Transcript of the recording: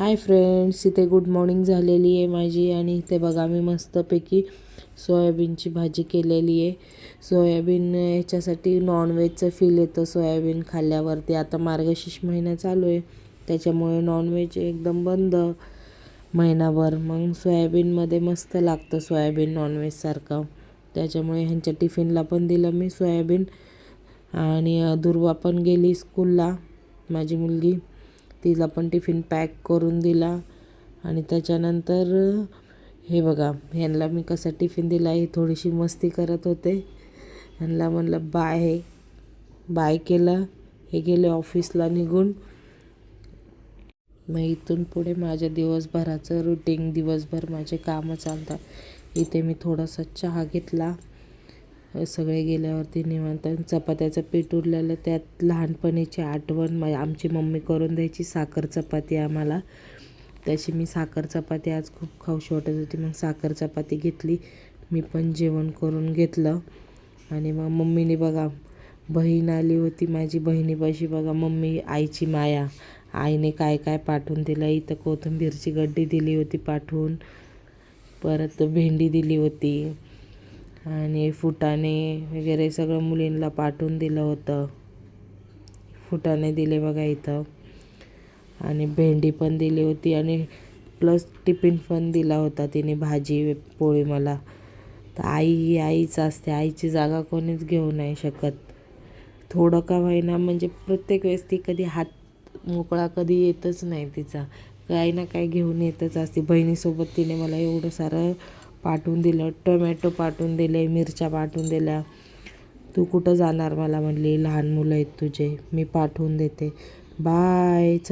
हाय friends इथे good morning झालेली आहे माझी आणि इथे बघा मी मस्तपैकी सोयाबीनची भाजी केलेली आहे. सोयाबीन याच्यासाठी नॉनव्हेजचं फील येतं सोयाबीन खाल्ल्यावरती. आता मार्गशीर्ष महिना चालू आहे त्याच्यामुळे नॉनव्हेज एकदम बंद महिनाभर. मग सोयाबीनमध्ये मस्त लागतं सोयाबीन नॉनव्हेजसारखं त्याच्यामुळे ह्यांच्या टिफिनला पण दिलं मी सोयाबीन. आणि दुर्वा पण गेली स्कूलला माझी मुलगी. तिला पण टिफिन पॅक करून दिला. आणि त्याच्यानंतर हे बघा ह्यांना मी कसा टिफिन दिला ही थोडीशी मस्ती करत होते. ह्यांना म्हणलं बाय बाय केलं. हे गेले ऑफिसला निघून. मग इथून पुढे माझ्या दिवसभराचं रुटीन दिवसभर माझे कामं चालतात. इथे मी थोडासा चहा घेतला. सगळे गेल्यावरती निवांत चपात्याचं पीठ उरलेलं त्यात लहानपणीची आठवण मग आमची मम्मी करून द्यायची साखर चपाती आम्हाला. तशी मी साखर चपाती आज खूप खाऊशी वाटत होती मग साखर चपाती घेतली. मी पण जेवण करून घेतलं. आणि मग मम्मीने बघा बहीण आली होती माझी बहिणीपाशी बघा मम्मी आईची माया. आईने काय काय पाठवून दिलं इथं कोथिंबीरची गड्डी दिली होती पाठवून. परत भेंडी दिली होती. आणि फुटाणे वगैरे सगळं मुलींना पाठवून दिलं होतं. फुटाणे दिले बघा इथं. आणि भेंडी पण दिली होती आणि प्लस टिफिन पण दिला होता तिने भाजी पोळी मला. तर आई ही आईच असते. आईची जागा कोणीच घेऊ नाही शकत. थोडं का होईना म्हणजे प्रत्येक वेळेस ती कधी हात मोकळा कधी येतच नाही तिचा. काही ना काही घेऊन येतच असते. बहिणीसोबत तिने मला एवढं सारं पाठवून दिलं. टोमॅटो पाठवून दिले मिरच्या पाठवून दिल्या. तू कुठं जाणार? मला म्हणली. लहान मुलं आहेत तुझे. मी पाठवून देते. बाय. चल